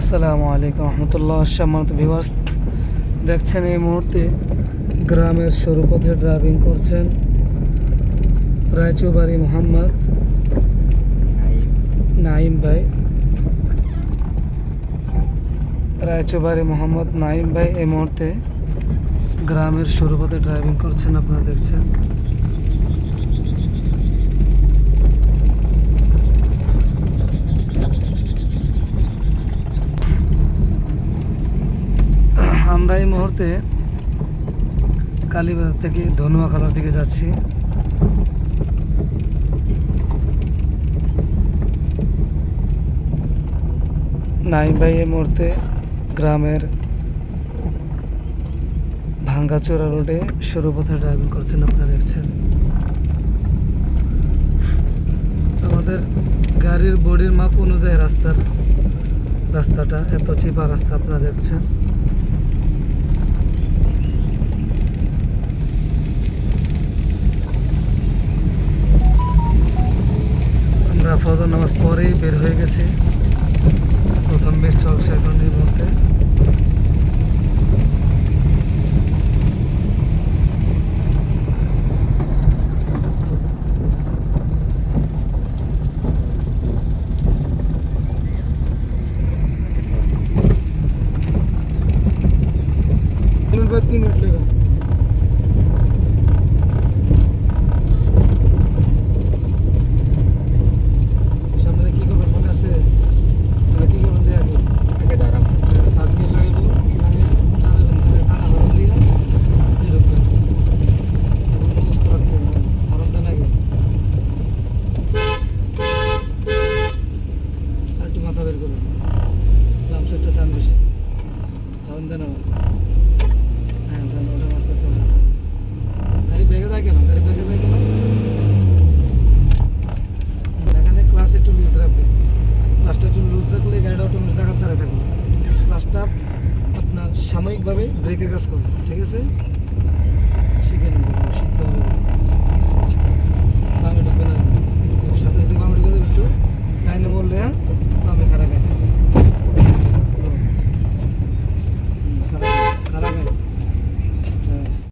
আসসালামু আলাইকুম রহমতুল্লাহ, সম্মানিত ভিউয়ার্স দেখছেন এই মুহূর্তে গ্রামের সরু পথে ড্রাইভিং করছেন রায়চৌবাড়ি মোহাম্মদ নাইম ভাই। রায়চৌবাড়ি মোহাম্মদ নাইম ভাই এই মুহূর্তে গ্রামের সরু পথে ড্রাইভিং করছেন, আপনারা দেখছেন। আমরা এই মুহূর্তে কালীবাজার থেকে ধনুয়াখালার দিকে যাচ্ছি। নাই ভাই এই মুহূর্তে গ্রামের ভাঙ্গাচোরা রোডে সরু পথে ড্রাইভিং করছেন, আপনারা দেখছেন। আমাদের গাড়ির বডির মাপ অনুযায়ী রাস্তার, রাস্তাটা এত চিপা রাস্তা, আপনারা দেখছেন। ফজর নামাজ পরেই বের হয়ে গেছি প্রথম বেশ চলছে এখন এই মুহূর্তে तीन मिनट तीन मिनट लेगा সাময়িকভাবে ব্রেকের কাজ করবে ঠিক আছে?